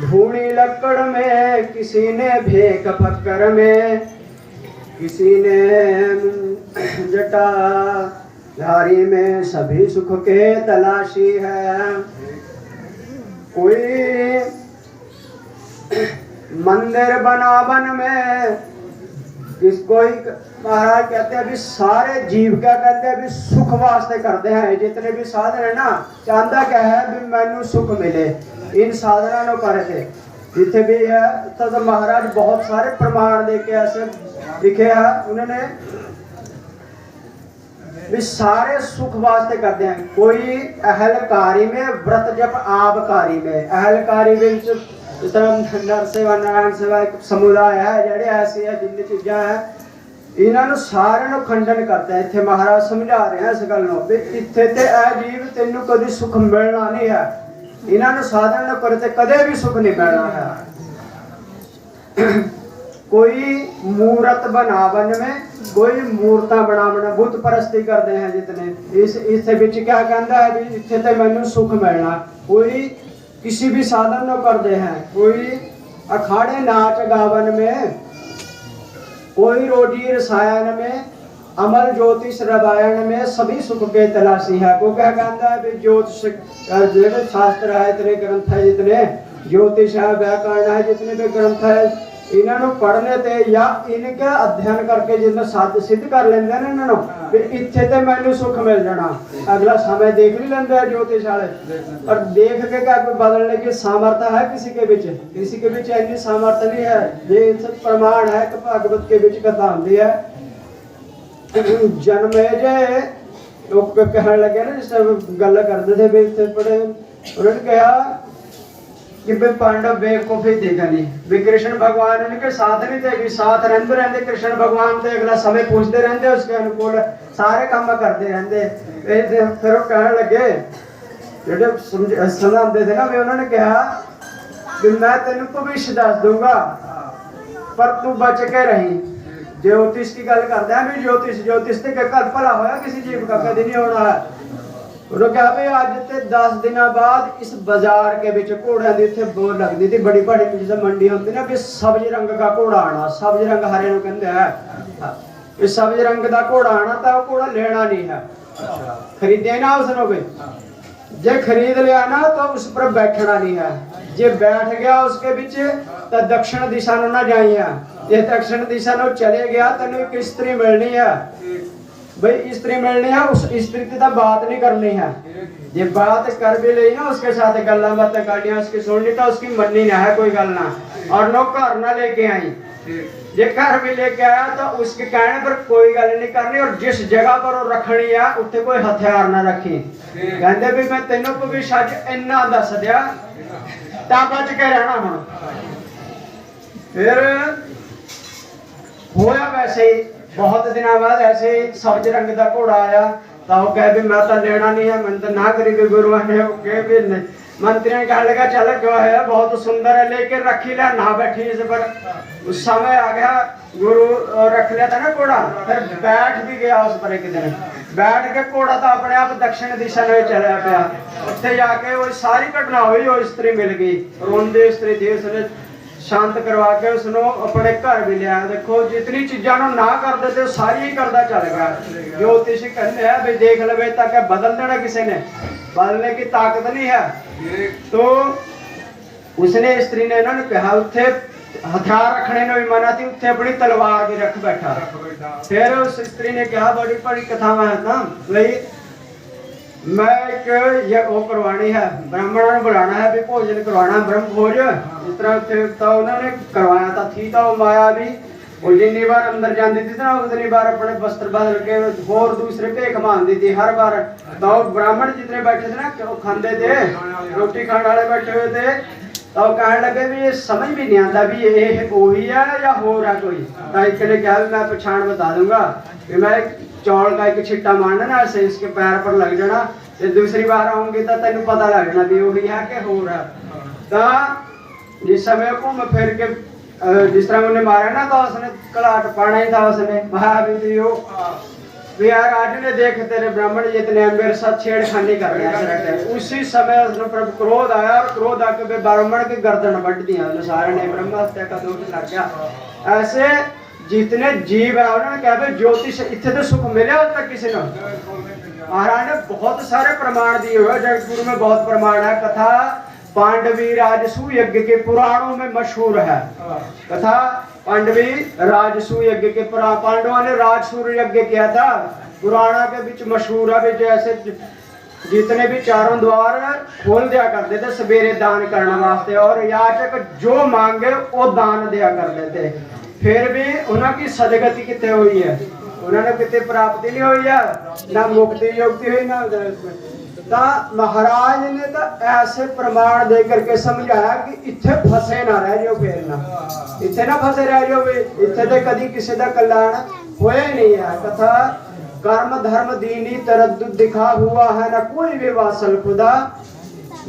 धूणी लकड़ में किसी ने भेक फक्कर में किसी ने जटा धारी में सभी सुख के तलाशी है कोई मंदिर बनावन में किस कोई महाराज कहते हैं भी सारे जीव क्या कहते हैं भी सुख वास्ते करते हैं जितने भी साधन है ना चाहता क्या है भी मैनू सुख मिले इन साधना नो करे थे जिथे भी है तो, तो महाराज बहुत सारे प्रमाण दे के ऐसे लिखे है उन्होंने भी सारे सुख वास्ते करते हैं कोई अहलकारी में व्रत जप आपकारी में अहलकारी में ਜਿਸ ਤਰ੍ਹਾਂ ਨਰ ਸੇਵਾ ਨਾਰਾਇਣ ਸੇਵਾ ਇੱਕ ਸਮੁਦਾਇ ਹੈ ਜਿਹੜੇ ਐਸੇ ਹੈ ਜਿੰਨੇ ਚੀਜ਼ਾਂ ਹੈ ਇਹਨਾਂ ਨੂੰ ਸਾਰਿਆਂ ਨੂੰ ਖੰਡਨ ਕਰਦਾ ਹੈ। ਇੱਥੇ ਮਹਾਰਾਜ ਸਮਝਾ ਰਹੇ ਆ ਇਸ ਗੱਲ ਨੂੰ ਵੀ ਇੱਥੇ ਤੇ ਇਹ ਜੀਵ ਤੈਨੂੰ ਕਦੀ ਸੁਖ ਮਿਲਣਾ ਨਹੀਂ ਹੈ ਇਹਨਾਂ ਨੂੰ ਸਾਧਨ ਨਾ ਕਰੇ ਤੇ ਕਦੇ ਵੀ ਸੁਖ ਨਹੀਂ ਪੈਣਾ ਹੈ। ਕੋਈ ਮੂਰਤ ਬਣਾਵਨ ਮੇ ਕੋਈ ਮੂਰਤਾ ਬਣਾਵਣਾ ਬੁੱਤ ਪਰਸਤੀ ਕਰਦੇ ਹਨ ਜਿਤਨੇ। ਇਸ ਇਸ ਵਿੱਚ ਕਿਆ ਕਹਿੰਦਾ ਹੈ ਵੀ ਇੱਥੇ ਤੇ ਮੈਨੂੰ ਸੁਖ ਮਿਲਣਾ। ਕੋਈ ਕਿਸੇ ਵੀ ਸਾਧਨ ਨਾ ਕਰਦੇ ਹੈ। ਕੋਈ ਅਖਾੜੇ ਨਾਚ ਗਾਵਨ ਮੇ, ਕੋਈ ਰੋਟੀ ਰਸਾਇਣ ਮੇ अमल ज्योतिष रामायण में सभी सुख के तलाशी है को क्या कहता है भी ज्योतिष अ, जेड़े शास्त्र है इतने ग्रंथ है जितने ज्योतिष है व्याकरण है जितने भी ग्रंथ है ਇਹਨਾਂ ਨੂੰ ਪੜ੍ਹਨੇ ਤੇ ਜਾਂ ਇਨਕੇ ਅਧਿਐਨ ਕਰਕੇ ਜਿੰਨ ਸਾਧ ਸਿੱਧ ਕਰ ਲੈਂਦੇ ਨੇ ਇਹਨਾਂ ਨੂੰ ਵੀ ਇੱਥੇ ਤੇ ਮੈਨੂੰ ਸੁਖ ਮਿਲ ਜਾਣਾ ਅਗਲਾ ਸਮੇਂ ਦੇਖ ਨਹੀਂ ਲੈਂਦੇ ਆ ज्योतिष वाले और देख के क्या कोई बदलने की सामर्थ्य है किसी के बीच किसी के बीच ऐसी सामर्थ्य नहीं है ये सब प्रमाण है कि भागवत के बीच कथा आती है ਜਨਮੇ ਜੇ ਲੋਕ ਕਹਿਣ ਲੱਗੇ ਨਾ ਜਿਸ ਤਰ੍ਹਾਂ ਗੱਲ ਕਰਦੇ ਥੇ ਵੀ ਇੱਥੇ ਪੜੇ ਉਹਨਾਂ ਨੇ ਕਿਹਾ ਕਿ ਵੀ ਪਾਂਡਵ ਬੇਵਕੂਫੀ ਦੇਖਾ ਨਹੀਂ ਵੀ ਕ੍ਰਿਸ਼ਨ ਭਗਵਾਨ उनके साथ नहीं थे भी साथ रहते रहते कृष्ण भगवान ਤੇ ਅਗਲਾ ਸਮੇਂ ਪੁੱਛਦੇ ਰਹਿੰਦੇ ਉਸਕੇ ਅਨੁਕੂਲ ਸਾਰੇ ਕੰਮ ਕਰਦੇ ਰਹਿੰਦੇ ਇਹ ਤੇ ਫਿਰ ਉਹ ਕਹਿਣ ਲੱਗੇ ਜਿਹੜੇ ਸਮਝ- ਸਮਝਾਉਂਦੇ ਥੇ ਨਾ ਵੀ ਉਹਨਾਂ ਨੇ ਕਿਹਾ ਵੀ ਮੈਂ ਤੈਨੂੰ ਭਵਿੱਖ ਦੱਸ ਦੂੰਗਾ ਪਰ ਤੂੰ ਬਚ ਕੇ ਰਹੀਂ ज्योतिष की गल करते हैं भी ज्योतिष ज्योतिष ਤੇ ਕਦ ਭਲਾ ਹੋਇਆ ਕਿਸੇ ਜੀਵ का ਕਦੇ ਨਹੀਂ ਹੋਣਾ ਹੈ ਉਹਨੂੰ ਕਿਹਾ ਵੀ ਅੱਜ ਤੇ 10 ਦਿਨਾਂ ਬਾਅਦ ਇਸ ਬਾਜ਼ਾਰ ਕੇ ਵਿੱਚ ਘੋੜਿਆਂ ਦੀ ਇੱਥੇ ਬੋਲ ਲੱਗਦੀ ਸੀ ਬੜੀ ਬੜੀ ਜਿਸ ਮੰਡੀ ਹੁੰਦੀ ਨਾ ਵੀ ਸਬਜ਼ ਰੰਗ ਦਾ ਘੋੜਾ ਆਣਾ ਸਬਜ਼ ਰੰਗ ਹਰੇ ਨੂੰ ਕਹਿੰਦੇ ਹੈ ਇਹ ਸਬਜ਼ ਰੰਗ ਦਾ ਘੋੜਾ ਆਣਾ ਤਾਂ ਉਹ ਘੋੜਾ ਲੈਣਾ ਨਹੀਂ ਹੈ ਖਰੀਦਿਆ ਨਾ ਉਸ ਨੂੰ ਕੋਈ ਜੇ ਖਰੀਦ ਲਿਆ ਨਾ ਤਾਂ ਉਸ ਪਰ बैठना नहीं है जे बैठ गया उसके बीच तो दक्षिण दिशा ਨੂੰ ਨਾ ਜਾਈਆ ਇਹ ਦਕਸ਼ਣ ਦਿਸ਼ਾ ਨੂੰ ਚਲੇ ਗਿਆ, ਤੈਨੂੰ ਇੱਕ ਇਸਤਰੀ ਮਿਲਣੀ ਆ। ਬਈ ਇਸਤਰੀ ਮਿਲਣੀ ਆ, ਉਸ ਇਸਤਰੀ ਤੇ ਤਾਂ ਬਾਤ ਨਹੀਂ ਕਰਨੀ ਹੈ ਜੇ ਬਾਤ कर भी ਲਈ ਨਾ, ਉਸਕੇ ਸਾਥ ਗੱਲਾਂ ਬਾਤਾਂ ਕਰਨੀਆਂ ਉਸकी ਸੁਣਨੀ, ਤਾਂ ਉਸकी ਮੰਨੀ ਨਾ ਹੈ, ਕੋਈ ਗੱਲ ਨਾ। ਔਰ ਲੋ ਘਰ ਨਾ ਲੈ ਕੇ ਆਈ। ਜੇ ਘਰ भी लेके आया तो उसके कहने पर कोई गल नहीं करनी और जिस जगह पर वो रखनी है उत्थे कोई हथियार ना रखी कहते भी मैं तेनों भविष्य अज इन्ना दस दिया ਤਾਂ ਬਚ ਕੇ ਰਹਿਣਾ ਹੁਣ। ਫਿਰ ਹੋਇਆ ਵੈਸੇ ਹੀ ਬਹੁਤ ਦਿਨਾਂ ਬਾਅਦ ਐਸੇ ਹੀ ਸਬਜ਼ ਰੰਗ ਦਾ ਘੋੜਾ ਆਇਆ ਤਾਂ ਉਹ ਕਹੇ ਵੀ ਮੈਂ ਤਾਂ ਲੈਣਾ ਨਹੀਂ ਹੈ ਮੈਂ ਤਾਂ ਨਾ ਕਰੀ ਵੀ ਗੁਰੂਆਂ ਨੇ ਉਹ ਕਹੇ ਵੀ ਨਹੀਂ मंत्री ने कहने लगा चल जो है बहुत सुंदर है लेकिन रखी ले ना बैठी इस पर उस समय आ गया गुरु अ, रख लिया था ना घोड़ा फिर बैठ भी गया उस पर एक दिन बैठ के घोड़ा तो अपने आप दक्षिण दिशा में चला पिया ਉੱਥੇ ਜਾ ਕੇ ਉਹ ਸਾਰੀ ਘਟਨਾ ਹੋਈ ਉਹ ਇਸਤਰੀ ਮਿਲ ਗਈ ਰੋਂਦੇ ਇਸਤਰੀ ਦੀ ਉਸਨੇ ਸ਼ਾਂਤ ਕਰਵਾ ਕੇ ਉਸ ਨੂੰ ਆਪਣੇ ਘਰ ਵੀ ਲਿਆ। ਦੇਖੋ ਜਿਤਨੀ ਚੀਜ਼ਾਂ ਨੂੰ ਨਾ ਕਰਦੇ ਤੇ ਸਾਰੀ ਕਰਦਾ ਚੱਲੇਗਾ ਜੋ ਤਿਸ਼ ਕਹਿੰਦੇ ਆ ਵੀ ਦੇਖ ਲਵੇ ਤਾਂ ਕਿ ਬਦਲ ਦੇਣਾ ਕਿਸੇ ਨੇ। ਬਦਲਨੇ ਦੀ ਤਾਕਤ ਨਹੀਂ ਹੈ। ਤੋ ਉਸਨੇ ਇਸਤਰੀ ਨੇ ਇਹਨਾਂ ਨੂੰ ਕਿਹਾ ਉੱਥੇ ਹਥਿਆਰ ਰੱਖਣੇ ਨੂੰ ਵੀ ਮਨਾ ਸੀ ਉੱਥੇ ਆਪਣੀ ਤਲਵਾਰ ਵੀ ਰੱਖ ਬੈਠਾ। ਫਿਰ ਉਸ ਇਸਤਰੀ ਨੇ ਕਿਹਾ ਬੜੀ ਬੜੀ ਕਥਾਵਾਂ ਹੈ ਨਾ ਲਈ। ਮੈਂ ਇੱਕ ਇਹ ਉਹ ਕਰਵਾਣੀ ਹੈ, ਬ੍ਰਾਹਮਣਾਂ ਨੂੰ ਬੁਲਾਣਾ ਹੈ ਵੀ ਭੋਜਨ ਕਰਵਾਣਾ ਬ੍ਰਹਮ ਭੋਜ। ਇਸ ਤਰ੍ਹਾਂ ਉੱਥੇ ਤਾਂ ਉਹਨਾਂ ਨੇ ਕਰਵਾਇਆ ਤਾਂ ਥੀ ਤਾਂ ਮਾਇਆ ਵੀ। ਉਹ ਜਿੰਨੀ ਵਾਰ ਅੰਦਰ ਜਾਂਦੀ ਸੀ ਤਾਂ ਉਤਨੀ ਵਾਰ ਆਪਣੇ ਬਸਤਰ ਬਦਲ ਕੇ ਹੋਰ ਦੂਸਰੇ ਭੇਖ ਮੰਗਦੀ ਸੀ। ਹਰ ਵਾਰ ਤਾਂ ਉਹ ਬ੍ਰਾਹਮਣ ਜਿੰਨੇ ਬੈਠੇ ਸੀ ਨਾ ਉਹ ਖਾਂਦੇ ਤੇ, ਰੋਟੀ ਖਾਣ ਵਾਲੇ ਬੈਠੇ ਹੋਏ ਤੇ ਤਾਂ ਕਹਿਣ ਲੱਗੇ ਵੀ ਇਹ ਸਮਝ ਵੀ ਨਹੀਂ ਆਂਦਾ ਵੀ ਇਹ ਉਹੀ ਆ ਜਾਂ ਹੋਰ ਆ ਕੋਈ। ਤਾਂ ਇੱਕ ਨੇ ਕਿਹਾ ਵੀ ਮੈਂ ਪਛਾਣ ਬਤਾ ਦੂੰਗਾ। ਕਿ ਮੈਂ ਚੌਲ ਦਾ ਇੱਕ ਛਿੱਟਾ ਮਾਰਨਾ ਨਾਲ ਸੇਂਸ ਕੇ ਪੈਰ ਪਰ ਲੱਗ ਜਾਣਾ, ਤੇ ਦੂਸਰੀ ਵਾਰ ਆਉਂਗੇ ਤਾਂ ਤੈਨੂੰ ਪਤਾ ਲੱਗ ਜਾਣਾ ਵੀ ਉਹੀ ਆ ਕਿ ਹੋਰ ਆ। ਤਾਂ ਜਿਸ ਸਮੇਂ ਘੁੰਮ ਫਿਰ ਕੇ ਜਿਸ ਤਰ੍ਹਾਂ ਉਹਨੇ ਮਾਰਿਆ ਨਾ ਤਾਂ ਉਸਨੇ ਕਲਾਟ ਪਾਣਾ ਹੀ ਤਾਂ ਉਸਨੇ। ਮਹਾਵੀਰ ਉਹ भी यार आज ने देख तेरे ब्राह्मण जितने हैं मेरे साथ छेड़खानी कर रहे हैं सड़क पे। उसी समय उसने प्रभु क्रोध आया और क्रोध आके वे ब्राह्मण की गर्दन बढ़ दिया उसने सारे ने ब्रह्म हत्या का दोष लग गया ऐसे जितने जीव है उन्होंने कहा भाई ज्योतिष इतने तो सुख मिले आज तक किसी ने महाराज ने बहुत सारे प्रमाण दिए हुए हैं। जगतगुरु में बहुत प्रमाण है कथा पांडवी राजसू यज्ञ के पुराणों में मशहूर है कथा पांडवी राजसू यज्ञ के पुरा पांडवों ने राजसूर यज्ञ किया था पुराणा के बीच मशहूर है भी जैसे जितने भी चारों द्वार खोल दिया करते थे सवेरे दान करने वास्ते और याचक जो मांगे वो दान दिया करते थे फिर भी उनकी सदगति कितने हुई है उन्होंने कितने प्राप्ति नहीं हुई है ना मुक्ति युक्ति हुई ना ਤਾਂ ਮਹਾਰਾਜ ਨੇ ਤਾਂ ਐਸੇ ਪ੍ਰਮਾਣ ਦੇ ਕਰਕੇ ਸਮਝਾਇਆ ਕਿ ਇੱਥੇ ਫਸੇ ਨਾ ਰਹਿ ਜਾਓ ਫੇਰ ਨਾ ਇੱਥੇ ਨਾ ਫਸੇ ਰਹਿ ਜਾਓ ਵੀ ਇੱਥੇ ਤੇ ਕਦੀ ਕਿਸੇ ਦਾ ਕਲਿਆਣ ਹੋਇਆ ਹੀ ਨਹੀਂ ਹੈ ਕਥਾ कर्म धर्म दीनी तरद्दुद दिखा हुआ है ना कोई भी वासल खुदा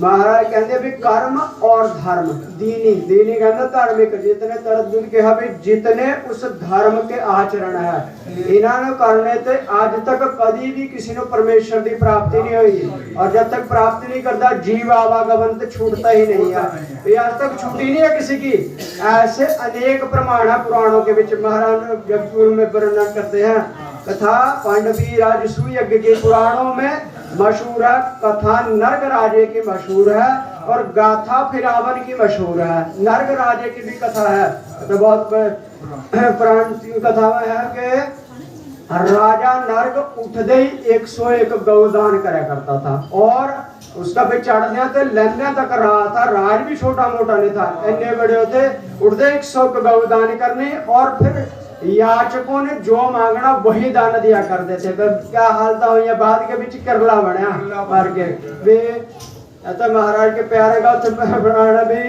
महाराज कहते भी कर्म और धर्म दीनी दीनी कहते धार्मिक जितने तरद्दुद किहा भी जितने उस धर्म के आचरण है इन्होंने करने ते आज तक कभी भी किसी ने परमेश्वर की प्राप्ति नहीं हुई और जब तक प्राप्ति नहीं करता जीव आवागमन तो छूटता ही नहीं है ये आज तक छूटी नहीं है किसी की ऐसे अनेक प्रमाण है पुराणों के बीच महाराज जगतपुर में वर्णन करते हैं कथा पांडवी राजसू यज्ञ के पुराणों में मशहूर है कथा नर्ग राजे की मशहूर है और गाथा फिरावन की मशहूर है नर्ग राजे की भी कथा है तो बहुत पुरानी कथा में है कि राजा नर्ग उठते ही 101 गौदान करा करता था और उसका भी चढ़ने ते लेने तक रहा था राज भी छोटा मोटा नहीं था इतने बड़े होते उठते एक सौ गौदान करने और फिर याचकों ने जो मांगना वही दान दिया करते थे तो क्या हालत हुई है बाद के बीच करला बनया मार के वे तो महाराज के प्यारे का बनाना भी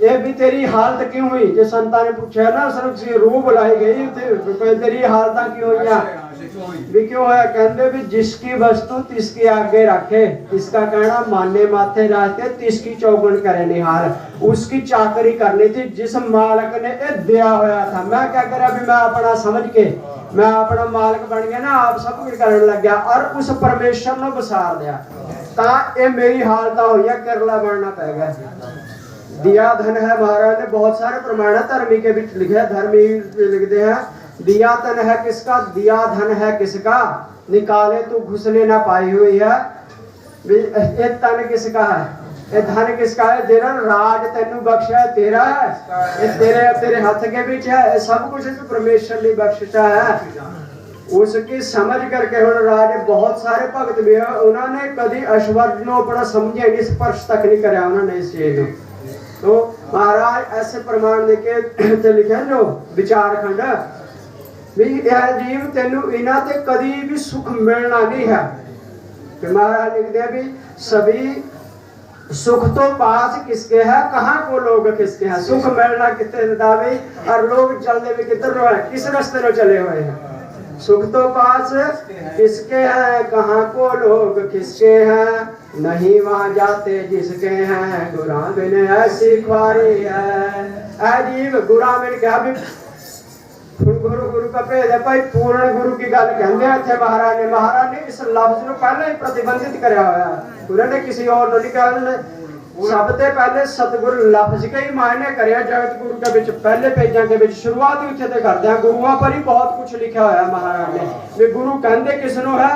ये भी तेरी हालत क्यों हुई जो संता ने पूछा ना सर से रूह बुलाई गई ते- कोई तेरी हालत क्यों हुई है भी क्यों है कहते भी जिसकी वस्तु तिसके आगे रखे इसका कहना माने माथे रास्ते तिसकी चौगुन करे निहार उसकी चाकरी करनी थी जिस मालक ने ये दिया होया था मैं क्या करा भी मैं अपना समझ के मैं अपना मालक बन गया ना आप सब कुछ करने लग गया और उस परमेश्वर ने बसार दिया ਤਾਂ ਇਹ ਮੇਰੀ ਹਾਲਤ ਹੋਈ ਹੈ ਕਰਲਾ ਬਣਨਾ ਪੈ ਗਿਆ दिया धन है महाराज ने बहुत सारे प्रमाण है धर्मी के बीच लिखे हैं धर्मी भी लिखते हैं दिया तन है किसका दिया धन है किसका निकाले तू घुसने ना पाई हुई है ये तन किसका है ये धन किसका है तेरा राज तेन बख्श है तेरा है ये तेरे तेरे हथ के बीच है ये सब कुछ तो परमेश्वर ने बख्शता है उसकी समझ करके हम राज बहुत सारे भगत भी है उन्होंने कभी अश्वर्ग नो अपना समझे नहीं स्पर्श तक नहीं कराया उन्होंने इस चीज को तो महाराज ऐसे प्रमाण देके लिखे जो विचार खंड ਵੀ ਇਹ ਜੀਵ ਤੈਨੂੰ ਇਹਨਾਂ ਤੇ ਕਦੀ ਵੀ ਸੁਖ ਮਿਲਣਾ ਨਹੀਂ ਹੈ। ਤੇ ਮਹਾਰਾਜ ਲਿਖਦੇ ਆ ਵੀ ਸਭੀ ਸੁਖ ਤੋਂ ਪਾਸ ਕਿਸਕੇ ਹੈ, ਕਹਾਂ ਕੋ ਲੋਗ ਕਿਸਕੇ ਹੈ? ਸੁਖ ਮਿਲਣਾ ਕਿਤੇ ਦਾਵੇ ਔਰ ਲੋਗ ਚੱਲਦੇ ਵੀ ਕਿੱਧਰ ਨੂੰ ਹੈ? ਕਿਸ ਰਸਤੇ ਨੂੰ ਚਲੇ ਹੋਏ ਹੈ? ਸੁਖ ਤੋਂ ਪਾਸ ਕਿਸਕੇ ਹੈ, ਕਹਾਂ ਕੋ ਲੋਗ ਕਿਸਕੇ ਹੈ? ਨਹੀਂ ਵਾਂ ਜਾਤੇ ਜਿਸਕੇ ਹੈ, ਗੁਰਾਂ ਬਿਨ ਐਸੀ ਖਵਾਰੀ ਹੈ। ਅਜੀਬ ਗੁਰਾਂ ਬਿਨ ਕਹਾ ਵੀ ਗੁਰੂ ਗੁਰੂ ਦਾ ਭੇਦ ਹੈ ਭਾਈ, ਪੂਰਨ ਗੁਰੂ ਕੀ ਗੱਲ ਕਹਿੰਦੇ ਆ ਇੱਥੇ ਮਹਾਰਾਜ ਨੇ? ਮਹਾਰਾਜ ਨੇ ਇਸ ਲਫ਼ਜ਼ ਨੂੰ ਪਹਿਲਾਂ ਹੀ ਪ੍ਰਤੀਬੰਧਿਤ ਕਰਿਆ ਹੋਇਆ। ਉਹਨਾਂ ਨੇ ਕਿਸੇ ਹੋਰ ਨੂੰ ਨਹੀਂ ਕਰਨ ਸਭ ਤੋਂ ਪਹਿਲੇ ਸਤਿਗੁਰ ਲਫ਼ਜ਼ ਕਈ ਮਾਇਨੇ ਕਰਿਆ ਜਗਤ ਗੁਰੂ ਦੇ ਵਿੱਚ। ਪਹਿਲੇ ਪੇਜਾਂ ਦੇ ਵਿੱਚ ਸ਼ੁਰੂਆਤ ਹੀ ਉੱਥੇ ਤੇ ਕਰਦੇ ਆ। ਗੁਰੂਆਂ ਪਰ ਹੀ ਬਹੁਤ ਕੁਝ ਲਿਖਿਆ ਹੋਇਆ ਮਹਾਰਾਜ ਨੇ। ਵੀ ਗੁਰੂ ਕਹਿੰਦੇ ਕਿਸ ਨੂੰ ਹੈ?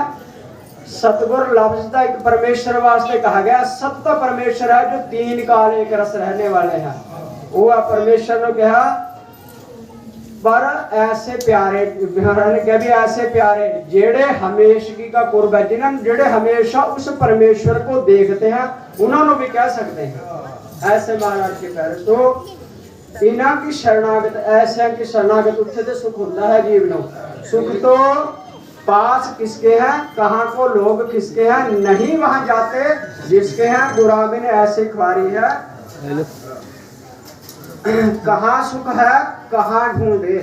ਸਤਿਗੁਰ ਲਫ਼ਜ਼ ਦਾ ਇੱਕ ਪਰਮੇਸ਼ਰ ਵਾਸਤੇ ਕਹਾ ਗਿਆ। ਸਤਿ ਪਰਮੇਸ਼ਰ ਹੈ ਜੋ ਤੀਨ ਕਾਲ ਇੱਕ ਰਸ ਰਹਿਣੇ ਵਾਲੇ ਹੈ। ਉਹ ਆ ਪਰਮੇਸ਼ਰ ਨੂੰ ਕਿਹਾ पर ऐसे प्यारे महाराज ने कहा भी ऐसे प्यारे, जेड़े हमेशगी का कुर्ब है जिन्होंने जेड़े हमेशा उस परमेश्वर को देखते हैं उन्होंने भी कह सकते हैं। ऐसे महाराज के प्यारे तो इन्हों की शरणागत, ऐसे की शरणागत उत्थे ते सुख होता है जीव नो सुख तो पास किसके हैं, कहाँ को लोग किसके हैं, नहीं वहाँ जाते, जिसके हैं गुराबिन ऐसी ख्वारी है। ਕਹਾਂ ਸੁਖ ਹੈ, ਕਹਾਂ ਢੂੰਡੇ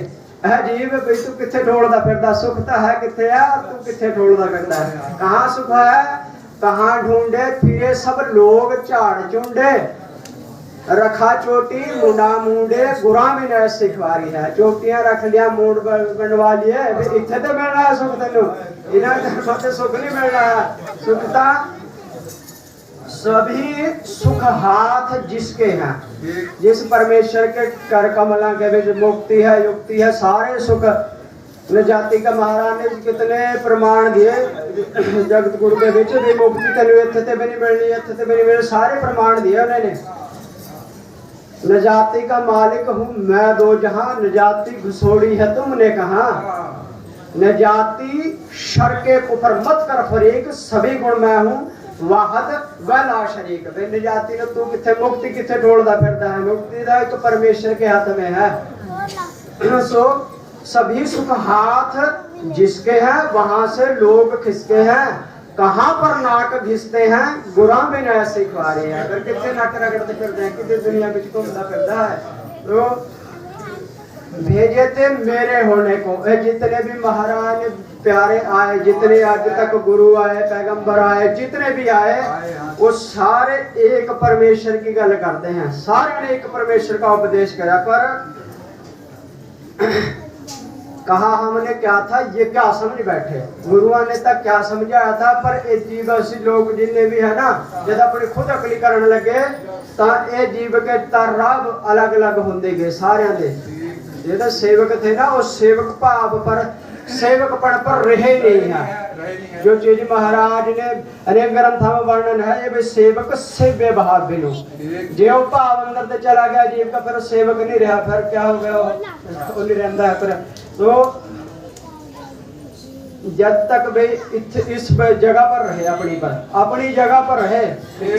ਇਹ ਜੀਵ ਵੀ ਤੂੰ ਕਿੱਥੇ ਢੋਲਦਾ ਫਿਰਦਾ? ਸੁਖ ਤਾਂ ਹੈ ਕਿੱਥੇ ਆ? ਤੂੰ ਕਿੱਥੇ ਢੋਲਦਾ ਫਿਰਦਾ? ਕਹਾਂ ਸੁਖ ਹੈ, ਕਹਾਂ ਢੂੰਡੇ ਫਿਰੇ ਸਭ ਲੋਗ ਝਾੜ ਚੁੰਡੇ ਰਖਾ ਚੋਟੀ, ਮੁੰਡਾ ਮੁੰਡੇ। ਗੁਰਾਂ ਵੀ ਨੇ ਸਿਖਵਾਰੀ ਹੈ। ਚੋਟੀਆਂ ਰੱਖ ਲਿਆ ਮੋੜ ਬਣਵਾ ਲਿਆ ਇੱਥੇ ਤੇ ਮਿਲਣਾ ਸੁਖ ਤੈਨੂੰ। ਇਹਨਾਂ ਦਾ ਸੁਖ ਨਹੀਂ ਮਿਲਣਾ। ਸੁਖ ਤਾਂ सभी सुख हाथ जिसके हैं जिस परमेश्वर के कर कमला के बीच मुक्ति है युक्ति है सारे सुख जाति का महाराज ने कितने प्रमाण दिए जगत गुरु के बीच भी मुक्ति तेन इतने ते भी नहीं मिलनी इतने ते भी नहीं मिलनी सारे प्रमाण दिए उन्होंने नजाति का मालिक हूँ मैं दो जहां नजाति घुसोड़ी है तुमने कहा नजाति शर के कुफर मत कर फरीक सभी गुण मैं हूँ ਵਾਹਦ ਵੈ शरीक बिन जाति ने तू किथे मुक्ति किथे ढोलदा फिरदा है? मुक्ति दा ਦਾ परमेश्वर के हाथ में है। सो सभी सुख हाथ जिसके हैं वहाँ से लोग खिसके हैं। कहाँ पर नाक घिसते हैं गुरा में ऐसे सिखा रहे हैं। अगर कितने नाक रगड़ते फिरते हैं कितने दुनिया में घूमता फिरता है? तो भेजे थे मेरे होने को ये जितने भी महाराज प्यारे आए जितने आज तक गुरु आए पैगंबर आए जितने भी आए वो सारे एक परमेश्वर की गल करते हैं सारे ने एक परमेश्वर का उपदेश करा पर कहा हमने क्या था ये क्या समझ बैठे गुरुआ ने तक क्या समझाया था पर ये जीव ਅਸੀਂ ਲੋਕ ਜਿੰਨੇ ਵੀ ਹੈ ਨਾ ਜਦ ਆਪਣੀ ਖੁਦ ਅਕਲੀ ਕਰਨ ਲੱਗੇ ਤਾਂ ਇਹ ਜੀਵ ਕੇ ਤਰਬ ਅਲੱਗ-ਅਲੱਗ ਹੁੰਦੇ ਗਏ ਸਾਰਿਆਂ ਦੇ ਜਿਹੜੇ ਸੇਵਕ ਥੇ ਨਾ ਉਹ ਸੇਵਕ ਭਾਵ ਪਰ सेवकपन पर रहे नहीं है जो चीज महाराज ने अनेक ग्रंथों में वर्णन है ये भी सेवक सेव्य भाव बिनु जो भाव अंदर ते चला गया जीव का फिर सेवक नहीं रहा फिर क्या हो गया वो नहीं रहता है फिर तो जब तक वे इथ- इस ब- जगह पर रहे अपनी पर अपनी जगह पर रहे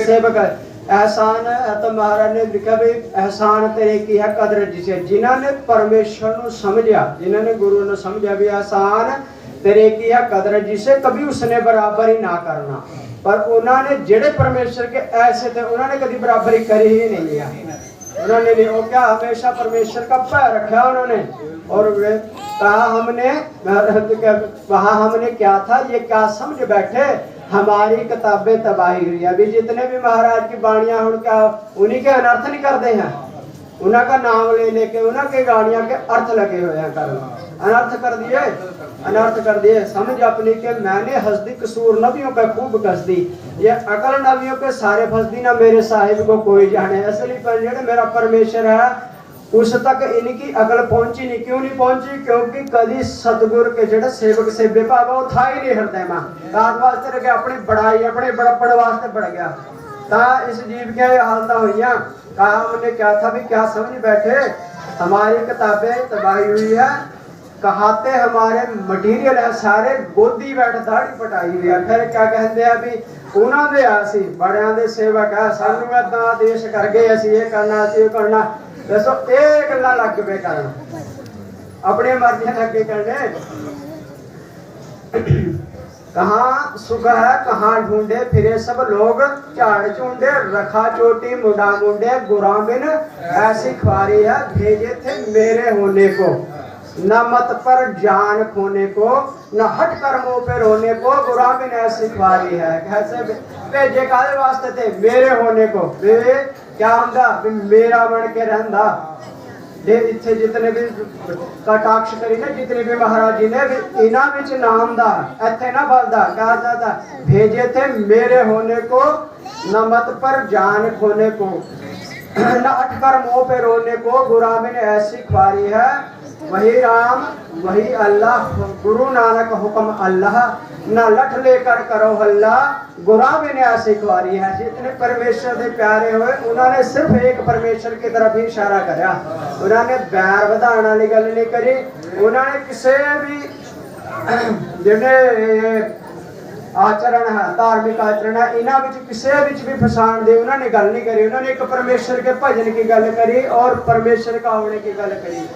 सेवक ਅਹਿਸਾਨ ਹੈ, ਤਾਂ ਮਹਾਰਾਜ ਨੇ ਲਿਖਿਆ ਵੀ ਅਹਿਸਾਨ ਤੇਰੇ ਕੀ ਹੈ, ਕਦਰ ਜਿਸੇ ਜਿਨ੍ਹਾਂ ਨੇ ਪਰਮੇਸ਼ਰ ਨੂੰ ਸਮਝਿਆ, ਜਿਨ੍ਹਾਂ ਨੇ ਗੁਰੂ ਨੂੰ ਸਮਝਿਆ ਵੀ ਅਹਿਸਾਨ ਤੇਰੇ ਕੀ ਹੈ, ਕਦਰ ਜਿਸੇ ਕभी ਉਸਨੇ ਬਰਾਬਰੀ ਨਾ ਕਰਨਾ। ਪਰ ਉਹਨਾਂ ਨੇ ਜਿਹੜੇ ਪਰਮੇਸ਼ਰ ਕੇ ਐਸੇ ਤੇ ਉਹਨਾਂ ਨੇ ਕਦੀ ਬਰਾਬਰੀ ਕਰੀ ਹੀ ਨਹੀਂ ਆ। ਉਹਨਾਂ ਨੇ ਨਹੀਂ ਉਹ ਕਿਹਾ, ਹਮੇਸ਼ਾ ਪਰਮੇਸ਼ਰ ਦਾ ਭੈ ਰੱਖਿਆ ਉਹਨਾਂ ਨੇ। और कहा हमने कहा हमने क्या ਥਾ ये क्या समझ बैठे हमारी किताबें तबाही हुई अभी जितने भी महाराज की बाणियाँ हैं, उनका उन्हीं के अनर्थ नहीं करते हैं। उन्हीं का नाम ले लेके उन्हीं के गाड़ियाँ के अर्थ लगे हुए हैं करना अनर्थ कर दिए, अनर्थ कर दिए। समझ अपनी के मैंने हस्दी कसूर नबियों पे खूब कसदी। ये अकल नबियों के सारे फसदी ना मेरे साहिब को कोई जाने। असली पर मेरा परमेश्वर है उस तक इनकी अकल पहुंची नहीं क्यों नहीं पहुंची क्योंकि कभी सतगुर के जेड़ा सेवक सेव्य भाव वो था ही नहीं हृदय में काज वास्ते रह गया अपनी बड़ाई अपने बड़प्पड़ वास्ते बढ़ गया ता इस जीव के हालत हुई कहा हमने क्या था भी क्या समझ बैठे हमारी किताबें तबाही हुई है कहाते हमारे मटीरियल है सारे गोदी बैठ दाढ़ी पटाई हुई है फिर क्या कहते हैं भी ਉਹਨਾਂ ਦੇ ਆ ਅਸੀਂ ਬੜਿਆਂ ਦੇ ਸੇਵਕ ਆ ਸਾਨੂੰ ਏਦਾਂ ਆਦੇਸ਼ ਕਰ ਗਏ ਅਸੀਂ ਇਹ ਕਰਨਾ ਅਸੀਂ ਇਹ ਕਰਨਾ ਦੱਸੋ, ਇਹ ਗੱਲਾਂ ਲੱਗ ਪਏ ਕਰਨ। ਆਪਣੇ ਮਰਜ਼ੀ ਲੱਗੇ ਕਰਨੇ ਕਹਾਂ ਸੁਖ ਹੈ, ਕਹਾ ਢੂੰਡੇ ਫਿਰੇ ਸਭ ਲੋਗ ਝਾੜ ਝੁੰਡੇ, ਰਖਾ ਚੋਟੀ, ਮੁੰਡਾ ਮੁੰਡੇ, ਗੁਰਾਂ ਬਿਨ ਐਸੀ ਖਵਾਰੀ ਹੈ, ਭੇਜੇ ਥੇ ਮੇਰੇ ਹੋਣੇ ਕੋ। न मत पर जान खोने को न हट कर मुंह पे रोने को बुरा भी न सिखवारी है कैसे भेजे काले वास्ते थे मेरे होने को मेरे क्या ਹੁੰਦਾ ਵੀ ਮੇਰਾ ਬਣ ਕੇ ਰਹਿੰਦਾ ਦੇ ਇੱਥੇ ਜਿਤਨੇ ਵੀ ਕਟਾਕਸ਼ ਕਰੀ ਨਾ ਜਿਤਨੇ ਵੀ ਮਹਾਰਾਜ ਜੀ ਨੇ ਇਹਨਾਂ ਵਿੱਚ ਨਾਮ ਦਾ ਇੱਥੇ ਨਾ ਬਲਦਾ ਕਹਾ ਜਾਂਦਾ ਭੇਜੇ ਤੇ ਮੇਰੇ ਹੋਣੇ ਕੋ न मत पर जान खोने को न अटकर मोह पे रोने को गुरा में ऐसी खुआरी है वही राम वही अल्लाह गुरु नानक हुक्म अल्लाह न लठ लेकर करो हल्ला गुलाम ने ऐसी ख्वारी है जितने परमेश्वर के प्यारे हुए उन्होंने सिर्फ एक परमेश्वर की तरफ ही इशारा करा उन्होंने बैर ਵਧਾਉਣ ਵਾਲੀ ਗੱਲ ਨਹੀਂ ਕਰੀ ਉਹਨਾਂ ਨੇ ਕਿਸੇ ਵੀ ਜਿਹੜੇ ਆਚਰਣ ਹੈ ਧਾਰਮਿਕ ਆਚਰਣ ਹੈ। ਇਹਨਾਂ ਵਿੱਚ ਕਿਸੇ ਵਿੱਚ ਵੀ ਫਸਾਣ ਦੇ ਉਹਨਾਂ ਨੇ ਗੱਲ ਨਹੀਂ ਕਰੀ। ਉਹਨਾਂ ਨੇ ਇੱਕ ਪਰਮੇਸ਼ਰ ਕੇ ਭਜਨ ਕੀ ਗੱਲ ਕਰੀ ਔਰ ਪਰਮੇਸ਼ਰ ਕਾ ਹੋਣੇ ਕੀ ਗੱਲ ਕਰੀ?